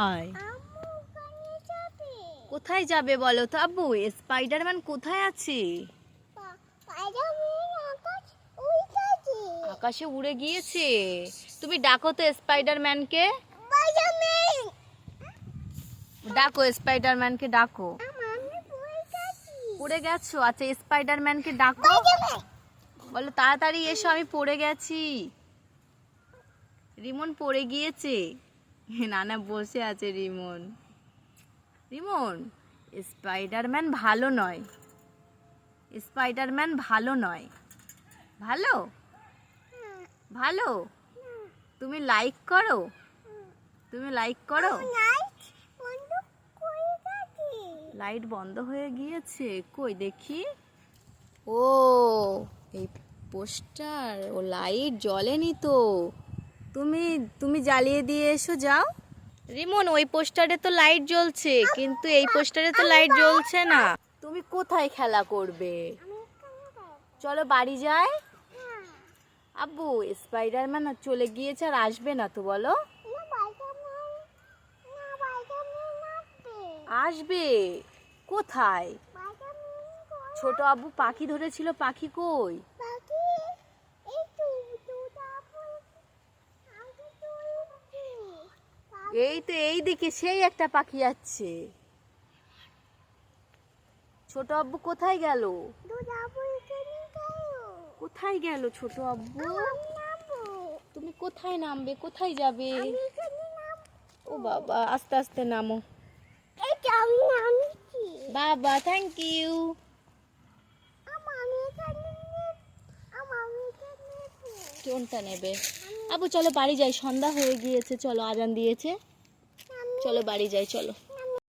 হয় কোথায় যাবে বলো তো? আব্বু স্পাইডারম্যান কোথায় আছে? আকাশ উড়ে গিয়েছে। তুমি ডাকো তো স্পাইডারম্যানকে। স্পাইডারম্যান! ডাকো স্পাইডারম্যানকে ডাকো। পড়ে গেছো? আচ্ছা স্পাইডারম্যানকে ডাকো। বলো তাড়াতাড়ি এসো আমি পড়ে গেছি। রিমন পড়ে গিয়েছে। না না বসে আছে রিমন। রিমন, স্পাইডারম্যান ভালো নয়। স্পাইডারম্যান ভালো নয়। ভালো? ভালো? তুমি লাইক করো? তুমি লাইক করো? লাইট বন্ধ হয়ে গিয়েছে। কই দেখি? ও, এই পোস্টার ও লাইট জ্বলেনি তো। তুমি তুমি জ্বালিয়ে দিয়ে এসো যাও। রিমন ওই পোস্টারে তো লাইট জ্বলছে কিন্তু এই পোস্টারে তো লাইট জ্বলছে না। তুমি কোথায় খেলা করবে? চলো বাড়ি যাই। হ্যাঁ আব্বু স্পাইডারম্যান চলে গিয়েছে আর আসবে না তো বলো। আসবে? কোথায়? ছোট আব্বু পাখি ধরেছিল পাখি কই পাখি এই তো দুটা ফুল আগে তুলছি এই তো এই দিকে সেই একটা পাখি যাচ্ছে। ছোট আব্বু কোথায় গেল? কোথায় গেল ছোট আব্বু? তুমি কোথায় নামবে? কোথায় যাবে? ও বাবা আস্তে আস্তে নামো। বাবা থ্যাংক ইউ আমার আমি এখানে নে- আমার আমি এখানে নেব। কোনটা নেবে? আবু, চলো বাড়ি যাই। সন্ধ্যা হয়ে গিয়েছে, চলো আজান দিয়েছে। চলো বাড়ি যাই, চলো।